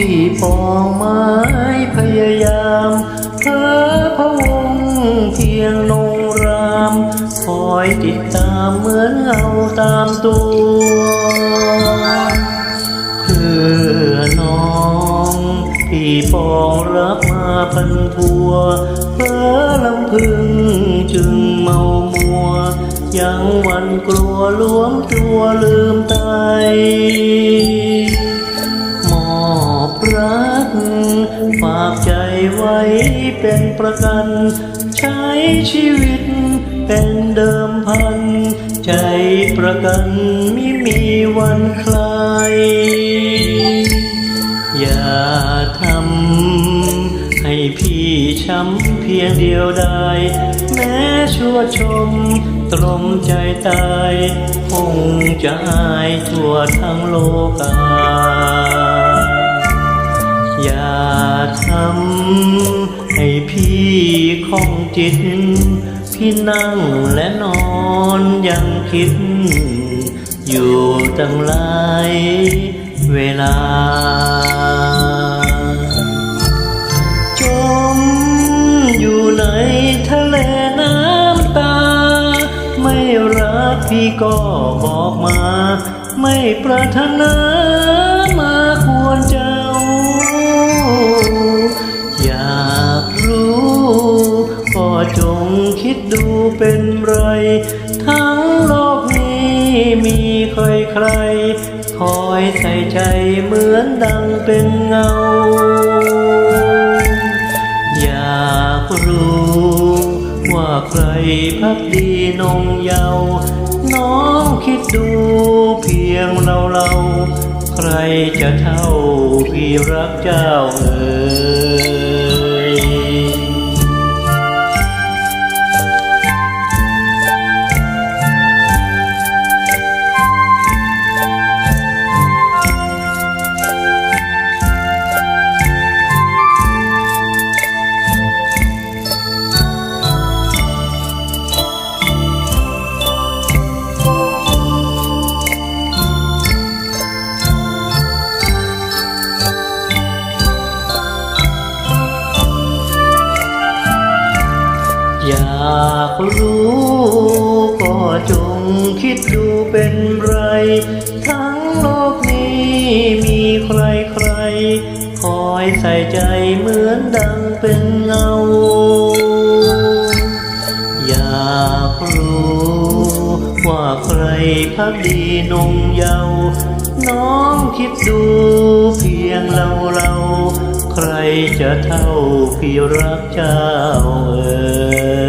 พี่ปองไม้พยายามเพ้อพะวงเพียงนงรามคอยติดตามเหมือนเงาตามตัวเพื่อน้องพี่ปองรับมาพันพัวเพ้อลำพึงจึงเมามัว ยังวันกลัวหลวมตัวลืมตายากใจไว้เป็นประกัน ใช้ชีวิตเป็นเดิมพัน ใจประกันไม่มีวันคลาย อย่าทำให้พี่ช้ำเพียงเดียวได้ แม้ชั่วชมตรมใจตายคงจะอายทั่วทั้งโลกาอย่าท จิต พี่นั่งและนอนยังคิด อยู่ตั้งหลายเวลา จมอยู่ในทะเลน้ำตา ไม่รักพี่ก็บอกมา ไม่ปรารถนามาควรเจ้ ไร ทั้งโลกนี้มีใครใคร คอยใส่ใจเหมือนดังเป็นเงา อยากรู้ว่าใครพักดีนงเยาวน้องคิดดูเพียงเราเรา ใครจะเท่าพี่รักเจ้าเอ่ยากรู้ก็จงคิดดูเป็นไร ทั้งโลกนี้มีใครใคร คอยใส่ใจเหมือนดังเป็นเงา อยากรู้ว่าใครพักดีนงเยาน้องคิดดูเพียงเราเราใครจะเท่าพี่รักเจ้าเอ่ย